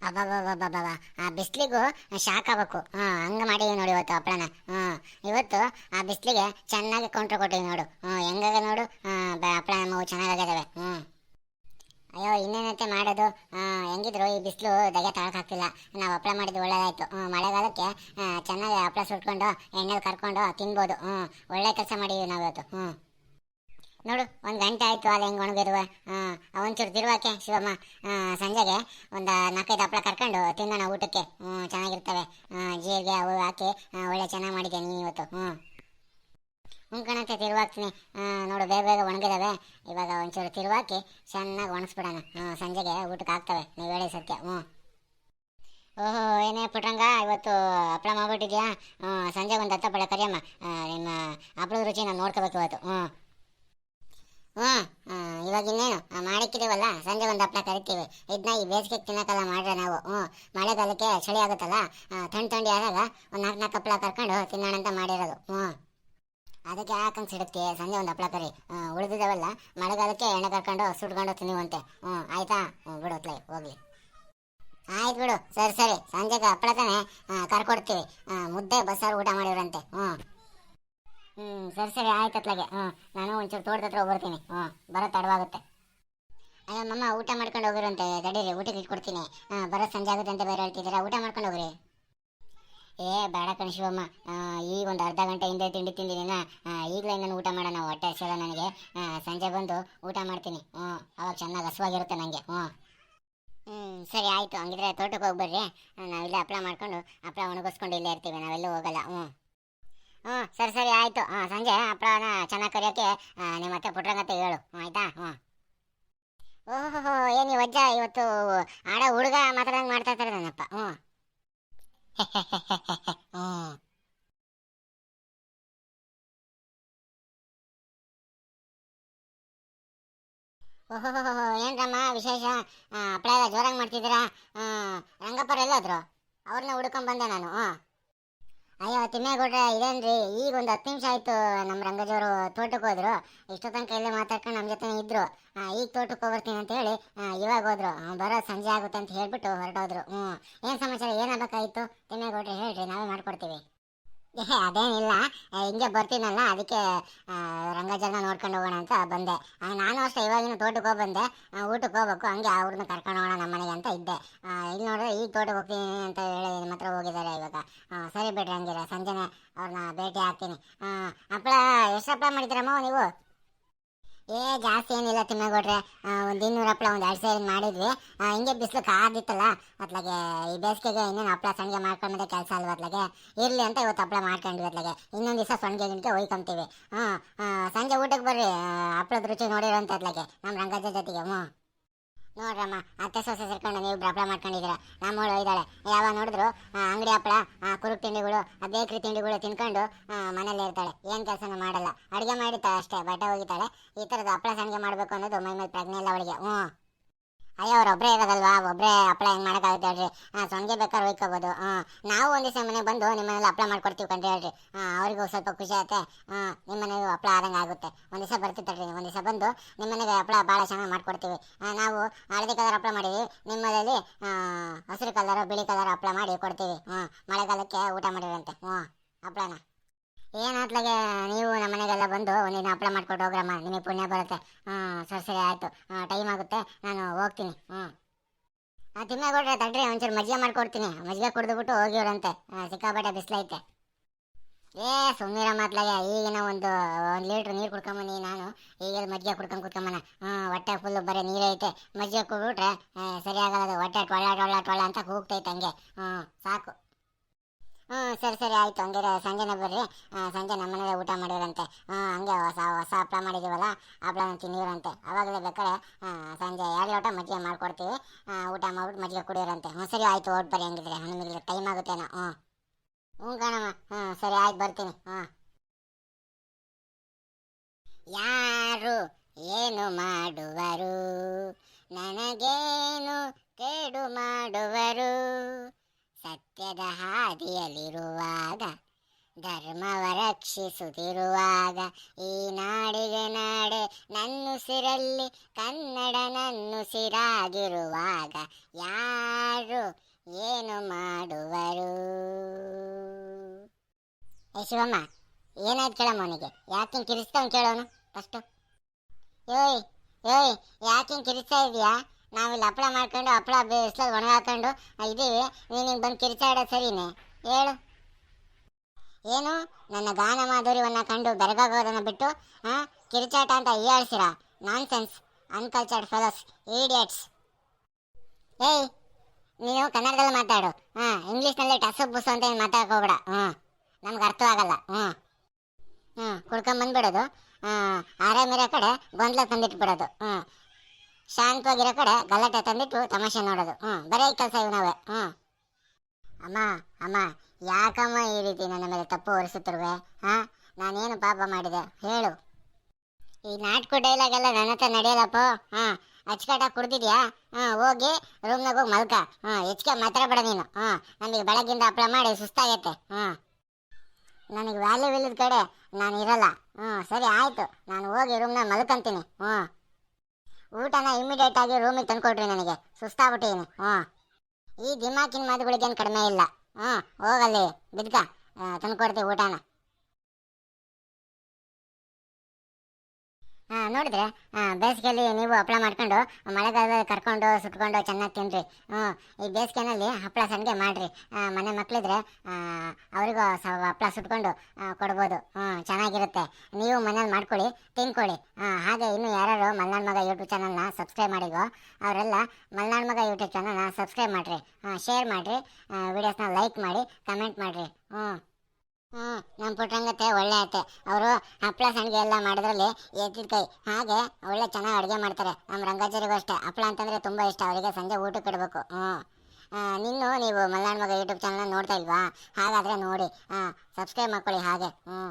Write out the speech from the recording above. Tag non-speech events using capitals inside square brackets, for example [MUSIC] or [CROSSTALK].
ಆ ಬಿಸ್ಲಿಗೂ ಶಾಕ್ ಆಗ್ಬೇಕು. ಹಾ ಹಂಗ ಮಾಡಿ ನೋಡಿ ಇವತ್ತು ಹಪ್ಪಳನ ಹ್ಮ್, ಇವತ್ತು ಆ ಬಿಸ್ಲಿಗೆ ಚೆನ್ನಾಗಿ ಕೌಂಟ್ರ್ ಕೊಟ್ಟಿವಿ ನೋಡು. ಹ್ಞೂ ಹೆಂಗಾಗ ನೋಡು. ಹಪ್ಪಳ ನಮ್ಮವು ಚೆನ್ನಾಗಾಗದವೆ ಹ್ಮ್. ಅಯ್ಯೋ, ಇನ್ನೇನಂತೆ ಮಾಡೋದು? ಹೆಂಗಿದ್ರು ಈ ಬಿಸಿಲು ದಗೆ ತಳಕಾಗ್ತಿಲ್ಲ ನಾವು ಹಪ್ಪಳ ಮಾಡಿದ್ದು ಒಳ್ಳೇದಾಯ್ತು. ಮಳೆಗಾಲಕ್ಕೆ ಚೆನ್ನಾಗಿ ಹಪ್ಪಳ ಸುಟ್ಕೊಂಡು, ಎಣ್ಣೆಲಿ ಕರ್ಕೊಂಡು ತಿನ್ಬೋದು. ಹ್ಞೂ ಒಳ್ಳೆ ಕೆಲಸ ಮಾಡಿದ್ವಿ ನಾವು ಇವತ್ತು. ಹ್ಮ್. ನೋಡು, ಒಂದು ಗಂಟೆ ಆಯಿತು ಅಲ್ಲಿ ಹೆಂಗೆ ಒಣಗಿರುವ ಒಂಚೂರು ತಿರುವಾಕೆ ಶಿವಮ್ಮ ಸಂಜೆಗೆ ಒಂದು ನಾಲ್ಕೈದು ಹಪ್ಪಳ ಕರ್ಕೊಂಡು ತಿನ್ನೋಣ ಊಟಕ್ಕೆ. ಹ್ಞೂ ಚೆನ್ನಾಗಿರ್ತವೆ. ಜೀರಿಗೆ, ಅವು ಹಾಕಿ ಒಳ್ಳೆ ಚೆನ್ನಾಗಿ ಮಾಡಿದ್ದೆ ನೀನು ಇವತ್ತು? ಹ್ಞೂ ಹ್ಞೂ ಕಣಕ್ಕೆ, ತಿರುವಾಕ್ತೀನಿ. ನೋಡು, ಬೇಗ ಬೇಗ ಒಣಗಿದಾವೆ. ಇವಾಗ ಒಂಚೂರು ತಿರುವಾಕಿ ಚೆನ್ನಾಗಿ ಒಣಗಿಸ್ಬಿಡೋಣ. ಸಂಜೆಗೆ ಊಟಕ್ಕೆ ಹಾಕ್ತವೆ ನೀವು ಹೇಳಿ ಸತ್ಯ. ಹ್ಞೂ ಓಹೋ, ಏನೇ ಪುಟ್ರಂಗ ಇವತ್ತು ಹಪ್ಪಳ ಮಾಡ್ಬಿಟ್ಟಿದ್ಯಾ? ಸಂಜೆ ಒಂದು ಹತ್ತು ಕರಿಯಮ್ಮ. ನಿಮ್ಮ ಹಪ್ಪಳದ ರುಚಿ ನಾನು ನೋಡ್ಕೋಬೇಕು ಇವತ್ತು. ಹ್ಞೂ ಹ್ಞೂ ಇವಾಗ ಇನ್ನೇನು? ಮಾಡಿಕ್ಕಿದೀವಲ್ಲ? ಸಂಜೆ ಒಂದು ಹಪ್ಪಳ ಕರಿತೀವಿ. ಇದನ್ನ ಈ ಬೇಸಿಗೆ ತಿನ್ನಕಲ್ಲ ಮಾಡ್ರೆ ನಾವು. ಹ್ಞೂ ಮಳೆಗಾಲಕ್ಕೆ ಚಳಿ ಆಗುತ್ತಲ್ಲ? ತಂಡ್ ಥಂಡ್ ಆದಾಗ ಒಂದು ನಾಲ್ಕು ನಾಲ್ಕು ಹಪ್ಪಳ ಕರ್ಕೊಂಡು ತಿನ್ನೋಣ ಅಂತ ಮಾಡಿರೋದು. ಹ್ಞೂ ಅದಕ್ಕೆ ಯಾಕಂಗೆ ಸಿಡುತ್ತೆ ಸಂಜೆ ಒಂದು ಹಪ್ಪಳ ಕರಿ. ಉಳಿದಿದ್ದಾವಲ್ಲ? ಮಳೆಗಾಲಕ್ಕೆ ಎಣ್ಣೆ ಕರ್ಕೊಂಡು ಸುಟ್ಕೊಂಡು ತಿನ್ನುವಂತೆ. ಹ್ಞೂ ಆಯ್ತಾ? ಹ್ಞೂ ಬಿಡು ಅತ್ಲೇ, ಹೋಗ್ಲಿ. ಆಯ್ತು ಬಿಡು. ಸರಿ ಸರಿ. ಸಂಜೆಗೆ ಹಪ್ಪಳ ತಾನೆ ಕರ್ಕೊಡ್ತೀವಿ. ಮುದ್ದೆ, ಬಸ್ಸಾರು ಊಟ ಮಾಡಿರಂತೆ ಹ್ಞೂ ಹ್ಞೂ ಸರಿ ಸರಿ, ಆಯ್ತು ಅತ್ಲಾಗೆ. ಹ್ಞೂ ನಾನು ಒಂಚೂರು ತೋಟದ ಹತ್ರ ಹೋಗ್ಬರ್ತೀನಿ. ಹ್ಞೂ ಬರೋ ತಡವಾಗುತ್ತೆ. ಅಯ್ಯೋ ಮಮ್ಮ, ಊಟ ಮಾಡ್ಕೊಂಡು ಹೋಗಿರಂತೆ ತಡೀರಿ ಊಟಕ್ಕೆ ಇಟ್ಕೊಡ್ತೀನಿ. ಹಾಂ, ಬರೋ ಸಂಜೆ ಆಗುತ್ತೆ ಅಂತ ಬೇರೆ ಹೇಳ್ತಿದ್ದೀರಾ? ಊಟ ಮಾಡ್ಕೊಂಡು ಹೋಗ್ರಿ. ಏ, ಬೇಡ ಕಣ ಶಿವಮ್ಮ. ಈಗ ಒಂದು ಅರ್ಧ ಗಂಟೆ ಹಿಂದೆ ತಿಂಡಿ ತಿಂದಿದ್ದೀನ ಈಗಲೇ ನಾನು ಊಟ ಮಾಡೋಣ, ಹೊಟ್ಟೆ ಹಸಿಲ್ಲ ನನಗೆ. ಸಂಜೆ ಬಂದು ಊಟ ಮಾಡ್ತೀನಿ. ಹ್ಞೂ ಅವಾಗ ಚೆನ್ನಾಗಿ ಹಸುವಾಗಿರುತ್ತೆ ನನಗೆ ಹ್ಞೂ ಹ್ಞೂ ಸರಿ, ಆಯಿತು. ಹಂಗಿದ್ರೆ ತೋಟಕ್ಕೆ ಹೋಗಿ ಬರ್ರಿ ನಾವಿಲ್ಲೇ ಹಪ್ಪಳ ಮಾಡ್ಕೊಂಡು ಹಪ್ಪಳ ಒಣಗಿಸ್ಕೊಂಡು ಇಲ್ಲೇ ಇರ್ತೀವಿ. ನಾವೆಲ್ಲೂ ಹೋಗಲ್ಲ. ಹ್ಞೂ ಹ್ಞೂ, ಸರಿ ಸರಿ, ಆಯಿತು. ಹಾಂ ಸಂಜೆ ಹಪ್ಪಳನ ಚೆನ್ನಾಗಿ ಕರಿಯೋಕ್ಕೆ ನಿಮ್ಮ ಮತ್ತೆ ಪುಟ್ರಂಗತ್ತೆ ಹೇಳು. ಆಯಿತಾ? ಹ್ಞೂ. ಓಹೋ ಏನು ವಜ್ಜ? ಇವತ್ತು ಆಡ ಹುಡುಗ ಮಾತಾಡಂಗೆ ಮಾಡ್ತಾ ಇರ್ತಾರೆ ನನ್ನಪ್ಪ. ಹ್ಞೂ. [LAUGHS] ಹ್ಞೂ. ಓಹೋ ಏನ್ರಮ್ಮ ವಿಶೇಷ? ಹಪ್ಪಳ ಎಲ್ಲ ಜೋರಾಗಿ ಮಾಡ್ತಿದ್ದೀರಾ? ರಂಗಪ್ಪರು ಎಲ್ಲೋದ್ರು? ಅವ್ರನ್ನ ಹುಡ್ಕೊಂಡ್ ಬಂದೆ ನಾನು. ಹ್ಞೂ. ಅಯ್ಯೋ ತಿಮ್ಮೇಗೌಡ್ರೆ ಇದೇನ್ರಿ? ಈಗ ಒಂದು ಹತ್ತು ನಿಮಿಷ ಆಯ್ತು ನಮ್ಮ ರಂಗಜವರು ತೋಟಕ್ಕೆ ಹೋದ್ರು. ಇಷ್ಟೋ ತನಕ ಇಲ್ಲೇ ಮಾತಾಡ್ಕೊಂಡು ನಮ್ಮ ಜೊತೆ ಇದ್ರು. ಈಗ ತೋಟಕ್ಕೆ ಹೋಗ್ಬರ್ತೀನಿ ಅಂತ ಹೇಳಿ ಇವಾಗ ಹೋದ್ರು. ಬರೋ ಸಂಜೆ ಆಗುತ್ತೆ ಅಂತ ಹೇಳ್ಬಿಟ್ಟು ಹೊರಟೋದ್ರು. ಹ್ಞೂ ಏನು ಸಮಾಚಾರ? ಏನಾಗಬೇಕಾಗಿತ್ತು ತಿಮ್ಮೇಗೌಡ್ರೆ ಹೇಳ್ರಿ. ನಾವೇ ಮಾಡ್ಕೊಡ್ತೀವಿ. [LAUGHS] ಅದೇನಿಲ್ಲ. ಹಿಂಗೆ ಬರ್ತೀನಲ್ಲ, ಅದಕ್ಕೆ ರಂಗಜಲನ ನೋಡ್ಕೊಂಡು ಹೋಗೋಣ ಅಂತ ಬಂದೆ. ನಾನು ಅಷ್ಟೇ ಇವಾಗಿನ ತೋಟಕ್ಕೆ ಹೋಗಿ ಬಂದೆ. ಊಟಕ್ಕೆ ಹೋಗ್ಬೇಕು, ಹಂಗೆ ಅವ್ರನ್ನ ಕರ್ಕೊಂಡು ಹೋಗೋಣ ನಮ್ಮ ಮನೆಗೆ ಅಂತ ಇದ್ದೆ. ಇಲ್ಲಿ ನೋಡಿದ್ರೆ ಈಗ ತೋಟಕ್ಕೆ ಹೋಗ್ತೀನಿ ಅಂತ ಹೇಳಿ ನಿಮ್ಮ ಹತ್ರ ಹೋಗಿದ್ದಾರೆ ಇವಾಗ. ಸರಿ ಬಿಡ್ರಿ ಹಂಗಿರ, ಸಂಜೆನೆ ಅವ್ರನ್ನ ಭೇಟಿ ಆಗ್ತೀನಿ. ಹಪ್ಪಳ ಎಷ್ಟು ಹಪ್ಪಳ ಮಾಡಿದ್ದೀರಮ್ಮ ನೀವು? ಏ ಜಾಸ್ತಿ ಏನಿಲ್ಲ ತಿಮ್ಮೇಗೌಡ್ರೆ ಒಂದು ಇನ್ನೂರು ಹಪ್ಪಳ ಒಂದು ಎರಡು ಸೇರಿ ಮಾಡಿದ್ವಿ. ಹಿಂಗೆ ಬಿಸಿಲು ಕಾದಿತ್ತಲ್ಲ ಅತ್ಲಾಗೆ ಈ ಬೇಸಿಗೆಗೆ ಇನ್ನೇನು ಹಪ್ಪಳ ಸಂಜೆ ಮಾಡ್ಕೊಂಬಂದೆ ಕೆಲಸ ಅಲ್ವ ಅತ್ಲಾಗೆ ಇರಲಿ ಅಂತ ಇವತ್ತು ಹಪ್ಪಳ ಮಾಡ್ಕೊಂಡ್ವಿ ಅತ್ಲಾಗೆ ಇನ್ನೊಂದು ದಿವಸ ಸಂಜೆ ಗಿಂಟೆ ಒಯ್ಕೊಂತೀವಿ. ಹಾಂ ಸಂಜೆ ಊಟಕ್ಕೆ ಬರ್ರಿ. ಆ, ಹಪ್ಪಳದ ರುಚಿ ನೋಡಿರೋಂಥ ಅತ್ಲಾಗೆ ನಮ್ಮ ರಂಗಜ ಜೊತೆಗೆ ಹ್ಞೂ ನೋಡ್ರಮ್ಮ, ಅತ್ತೆ ಸೊಸೆ ಸೇರ್ಕೊಂಡು ನೀವು ಹಪ್ಪಳ ಮಾಡ್ಕೊಂಡಿದ್ದೀರ. ನಮ್ಮವಳು ಇದ್ದಾಳೆ. ಯಾವಾಗ ನೋಡಿದ್ರು ಅಂಗಡಿ ಹಪ್ಪಳ ಕುರುಕ್ ತಿಂಡಿಗಳು ಬೇಕ್ರಿ ತಿಂಡಿಗಳು ತಿನ್ಕೊಂಡು ಮನೇಲಿ ಇರ್ತಾಳೆ. ಏನು ಕೆಲಸನೂ ಮಾಡಲ್ಲ. ಅಡುಗೆ ಮಾಡಿರ್ತಾಳೆ ಅಷ್ಟೇ, ಬಟ್ಟೆ ಹೋಗಿತಾಳೆ ಈ ಥರದ ಹಪ್ಪಳ ಸಂಜೆ ಮಾಡಬೇಕು ಅನ್ನೋದು ಮೈ ಮೇಲೆ ಪ್ರಜ್ಞೆ ಇಲ್ಲ ಅವಳಿಗೆ. ಹ್ಞೂ. ಅಯ್ಯೋ ಅವ್ರು ಒಬ್ಬರೇ ಇರೋದಲ್ವಾ? ಒಬ್ಬರೇ ಅಪ್ಲೈ ಹೆಂಗೆ ಮಾಡೋಕ್ಕಾಗುತ್ತೆ ಹೇಳ್ರಿ. ಹಾಂ ಸೊಂಗೆ ಬೇಕಾದ್ರೆ ಒಯ್ಕೋಬೋದು ಹಾಂ, ನಾವು ಒಂದು ದಿವಸ ಮನೆಗೆ ಬಂದು ನಿಮ್ಮ ಮನೇಲಿ ಅಪ್ಲೈ ಮಾಡ್ಕೊಡ್ತೀವಿ ಕಣ್ರಿ ಹೇಳ್ರಿ. ಹಾಂ, ಅವ್ರಿಗೂ ಸ್ವಲ್ಪ ಖುಷಿ ಆಗುತ್ತೆ. ಹಾಂ ನಿಮ್ಮ ಮನೆಗೂ ಅಪ್ಲೈ ಆದಂಗೆ ಆಗುತ್ತೆ. ಒಂದು ದಿವಸ ಬರ್ತಿತ್ತಲ್ರಿ ಒಂದು ದಿವಸ ಬಂದು ನಿಮ್ಮ ಮನೆಗೆ ಅಪ್ಲೈ ಭಾಳ ಚೆನ್ನಾಗಿ ಮಾಡ್ಕೊಡ್ತೀವಿ. ನಾವು ಹಳದಿ ಕಲರ್ ಅಪ್ಲೈ ಮಾಡಿದ್ವಿ. ನಿಮ್ಮಲ್ಲಿ ಹಸಿರು ಕಲರ್ ಬಿಳಿ ಕಲರ್ ಅಪ್ಲೈ ಮಾಡಿ ಕೊಡ್ತೀವಿ. ಹಾಂ, ಮಳೆಗಾಲಕ್ಕೆ ಊಟ ಮಾಡಿರಂತೆ ಹ್ಞೂ ಹಪ್ಪಳನ ಏನಾತ್ಲಾಗೆ ನೀವು ನಮ್ಮ ಮನೆಗೆಲ್ಲ ಬಂದು ಒಂದಿನ ಹಪ್ಪಳ ಮಾಡ್ಕೊಟ್ಟು ಹೋಗ್ರಮ್ಮ, ನಿಮಗೆ ಪುಣ್ಯ ಬರುತ್ತೆ. ಹಾಂ ಸರಿ ಸರಿ, ಆಯಿತು. ಟೈಮ್ ಆಗುತ್ತೆ. ನಾನು ಹೋಗ್ತೀನಿ. ಹ್ಞೂ ಆ, ತಿಮ್ಮೇಗೌಡ್ರೆ, ತಡ್ರಿ, ಒಂಚೂರು ಮಜ್ಜಿಗೆ ಮಾಡ್ಕೊಡ್ತೀನಿ. ಮಜ್ಜಿಗೆ ಕುಡಿದ್ಬಿಟ್ಟು ಹೋಗಿವ್ರಂತೆ. ಸಿಕ್ಕಾಪಟ್ಟೆ ಬಿಸಿಲೈತೆ ಏ ಸುಮ್ಮನಿರ ಮಾತ್ಲಾಗೆ. ಈಗಿನ ಒಂದು ಒಂದು ಲೀಟ್ರ್ ನೀರು ಕುಡ್ಕೊಂಬನಿ ನಾನು. ಈಗ ಮಜ್ಜಿಗೆ ಕುಡ್ಕೊಂಡು ಕುತ್ಕೊಂಬನ. ಹ್ಞೂ ಹೊಟ್ಟೆ ಫುಲ್ಲು ಬರೀ ನೀರೈತೆ ಮಜ್ಜಿಗೆ ಕುಡ್ಬಿಟ್ರೆ ಸರಿಯಾಗಲ್ಲ ಹೊಟ್ಟೆ ಟೊಳ್ಳ ಟೊಳ್ಳ ಟೊಳ್ಳ ಅಂತ ಕೂಗ್ತೈತೆ ಹಂಗೆ. ಹ್ಞೂ ಸಾಕು. ಹ್ಞೂ ಸರಿ ಸರಿ ಆಯಿತು. ಹಂಗಾರೆ ಸಂಜೆನೇ ಬರ್ರಿ. ಸಂಜೆ ನಮ್ಮ ಮನೇಲೆ ಊಟ ಮಾಡಿರಂತೆ ಹ್ಞೂ ಹಂಗೆ ಹೊಸ ಹೊಸ ಹಪ್ಪಳ ಮಾಡಿದ್ದೀವಲ್ಲ ಹಪ್ಪಳನ ತಿನ್ನಿರಂತೆ ಅವಾಗಲೇ ಬೇಕಾರೆ ಆ, ಸಂಜೆ ಎರಡು ಲೋಟ ಮಜ್ಜಿಗೆ ಮಾಡ್ಕೊಡ್ತೀವಿ. ಊಟ ಮಾಡ್ಬಿಟ್ಟು ಮಜ್ಜಿಗೆ ಕುಡಿಯೋರಂತೆ. ಹ್ಞೂ ಸರಿ ಆಯಿತು ಓಟ್ ಬರ್ರಿ ಹಂಗಿದ್ರೆ. ನಿಮಗೆ ಟೈಮ್ ಆಗುತ್ತೇನೋ. ಹ್ಞೂ ಹ್ಞೂ ಕಣಮ್ಮ. ಹ್ಞೂ ಸರಿ ಆಯ್ತು ಬರ್ತೀನಿ. ಹಾಂ ಯಾರು ಏನು ಮಾಡುವರು? ನನಗೇನು ಕೇಡು ಮಾಡುವರು? ಸತ್ಯದ ಹಾದಿಯಲ್ಲಿರುವಾಗ ಧರ್ಮವ ರಕ್ಷಿಸುತ್ತಿರುವಾಗ ಈ ನಾಡಿಗೆ ನಾಡೆ ನನ್ನುಸಿರಲ್ಲಿ ಕನ್ನಡ ನನ್ನುಸಿರಾಗಿರುವಾಗ ಯಾರು ಏನು ಮಾಡುವರು? ಏ ಶಿವಮ್ಮ, ಏನಾಯ್ತು ಕೇಳಮ್ಮ ಅವನಿಗೆ? ಯಾಕೆ ಕಿರಿಸ್ತಾವ್ ಕೇಳೋನು ಫಸ್ಟು ಏಯ್ ಏಯ್ ಯಾಕೆ ಕಿರಿಸ್ತಾ ಇದೆಯಾ? ನಾವಿಲ್ಲಿ ಹಪ್ಪಳ ಮಾಡ್ಕೊಂಡು ಹಪ್ಪಳ ಬೇಯಿಸ್ಲಲ್ಲಿ ಒಣಗಾಕೊಂಡು ಇದ್ದೀವಿ. ನೀನು ಹಿಂಗೆ ಬಂದು ಕಿರ್ಚಾಡ ಸರಿನೇ. ಹೇಳು. ಏನು? ನನ್ನ ಗಾನ ಮಾಧುರ್ಯವನ್ನು ಕಂಡು ಬೆರಗಾಗೋದನ್ನು ಬಿಟ್ಟು ಹಾಂ ಕಿರಿಚಾಟ ಅಂತ ಹೀಯಾಳ್ಸಿರ? Nonsense uncultured fellows. ಈಡಿಯಟ್ಸ್. ಏಯ್, ನೀನು ಕನ್ನಡದಲ್ಲಿ ಮಾತಾಡು. ಹಾಂ ಇಂಗ್ಲೀಷ್ನಲ್ಲಿ ಟಸು ಬುಸು ಅಂತ ಏನು ಮಾತಾಡಕ್ಕೆ ಹೋಗ್ಬೇಡ. ಹ್ಞೂ ನಮ್ಗೆ ಅರ್ಥ ಆಗಲ್ಲ. ಹ್ಞೂ ಹ್ಞೂ ಕುಡ್ಕೊಂಬಂದ್ಬಿಡೋದು ಆರಾಮಿರೋ ಕಡೆ ಗೊಂದಲ ತಂದಿಟ್ಬಿಡೋದು ಹ್ಞೂ ಶಾಂತವಾಗಿರೋ ಕಡೆ ಗಲಾಟೆ ತಂದಿಟ್ಟು ತಮಾಷೆ ನೋಡೋದು ಹ್ಞೂ ಬರೀ ಕೆಲಸ ಇವನವೇ ನಾವೇ. ಹ್ಞೂ ಅಮ್ಮ ಅಮ್ಮ, ಯಾಕಮ್ಮ ಈ ರೀತಿ ನನ್ನ ಮೇಲೆ ತಪ್ಪು ಹೊರಿಸುತ್ತಿರುವೆ? ಹಾಂ, ನಾನೇನು ಪಾಪ ಮಾಡಿದೆ? ಹೇಳು. ಈ ನಾಟಕ ಡೈಲಾಗ್ ಎಲ್ಲ ನನ್ನ ಹತ್ರ ನಡೆಯಲ್ಲಪ್ಪ? ಹಾಂ, ಅಚ್ಚುಕಟ್ಟಾಗಿ ಕುಡ್ದಿದ್ಯಾ? ಹಾಂ, ಹೋಗಿ ರೂಮ್ನಾಗ ಹೋಗಿ ಮಲ್ಕ. ಹಾಂ, ಹೆಚ್ಚಿಗೆ ಮಾತಾಡಬೇಡ ನೀನು. ಹಾಂ ನನಗೆ ಬೆಳಗ್ಗಿಂದ ಹಪ್ಪಳ ಮಾಡಿ ಸುಸ್ತಾಗೈತೆ. ಹಾಂ. ನನಗೆ ವ್ಯಾಲ್ಯೂ ಇಲ್ಲದ ಕಡೆ ನಾನು ಇರಲ್ಲ. ಹ್ಞೂ ಸರಿ, ಆಯಿತು. ನಾನು ಹೋಗಿ ರೂಮ್ನಾಗ ಮಲ್ಕೊಂತೀನಿ. ಹ್ಞೂ ಊಟನ ಇಮಿಡಿಯೇಟ್ ಆಗಿ ರೂಮಿಗೆ ತಂದ್ಕೊಡ್ರಿ ನನಗೆ. ಸುಸ್ತಾಗ್ಬಿಟ್ಟಿದ್ದೀನಿ ಹ್ಞೂ. ಈ ದಿಮಾಕಿನ ಮಾತುಗಳಿಗೇನು ಕಡಿಮೆ ಇಲ್ಲ. ಹ್ಞೂ. ಹೋಗಲ್ಲಿ. ಬಿದ್ಕ. ತಂದ್ಕೊಡ್ತೀವಿ ಊಟನ. ನೋಡಿದ್ರೆ ಬೇಸಿಗೆಯಲ್ಲಿ ನೀವು ಹಪ್ಪಳ ಮಾಡ್ಕೊಂಡು, ಮಳೆಗಾಲದಲ್ಲಿ ಕರ್ಕೊಂಡು, ಸುಟ್ಕೊಂಡು ಚೆನ್ನಾಗಿ ತಿನ್ನಿರಿ ಹ್ಞೂ ಈ ಬೇಸಿಗೆನಲ್ಲಿ ಹಪ್ಪಳ ಸಂಡಿಗೆ ಮಾಡಿರಿ. ಮನೆ ಮಕ್ಕಳಿದ್ರೆ ಅವರಿಗೂ ಸ, ಹಪ್ಪಳ ಸುಟ್ಕೊಂಡು ಕೊಡ್ಬೋದು. ಹ್ಞೂ ಚೆನ್ನಾಗಿರುತ್ತೆ. ನೀವು ಮನೇಲಿ ಮಾಡ್ಕೊಳ್ಳಿ, ತಿನ್ಕೊಳ್ಳಿ. ಹಾಗೆ ಇನ್ನು ಯಾರು ಮಲ್ನಾಡ್ ಮಗ ಯೂಟ್ಯೂಬ್ ಚಾನಲ್ನ ಸಬ್ಸ್ಕ್ರೈಬ್ ಮಾಡಿಗೋ ಅವರೆಲ್ಲ ಮಲ್ನಾಡ್ ಮಗ ಯೂಟ್ಯೂಬ್ ಚಾನಲ್ನ ಸಬ್ಸ್ಕ್ರೈಬ್ ಮಾಡಿರಿ. ಶೇರ್ ಮಾಡಿರಿ. ವಿಡಿಯೋಸ್ನ ಲೈಕ್ ಮಾಡಿ ಕಮೆಂಟ್ ಮಾಡಿರಿ. ಹ್ಞೂ ಹ್ಞೂ ನಮ್ಮ ಪುಟ್ರಂಗತ್ತೆ ಒಳ್ಳೆ ಐತೆ ಅವರು ಹಪ್ಪಳ ಸಂಡಿಗೆ ಎಲ್ಲ ಮಾಡಿದ್ರಲ್ಲಿ ಎತ್ತಿದ ಕೈ. ಹಾಗೆ ಒಳ್ಳೆ ಚೆನ್ನಾಗಿ ಅಡುಗೆ ಮಾಡ್ತಾರೆ. ನಮ್ಮ ರಂಗಾಚಾರಿಗೂ ಅಷ್ಟೇ. ಹಪ್ಪಳ ಅಂತಂದರೆ ತುಂಬ ಇಷ್ಟ. ಅವರಿಗೆ ಸಂಜೆ ಊಟಕ್ಕೆ ಇಡಬೇಕು ಹ್ಞೂ ನಿನ್ನು ನೀವು ಮಲ್ನಾಡ್ ಮಗ ಯೂಟ್ಯೂಬ್ ಚಾನಲ್ ನೋಡ್ತಾ ಇಲ್ವಾ? ಹಾಗಾದರೆ ನೋಡಿ. ಹಾಂ ಸಬ್ಸ್ಕ್ರೈಬ್ ಮಾಡ್ಕೊಳ್ಳಿ ಹಾಗೆ. ಹ್ಞೂ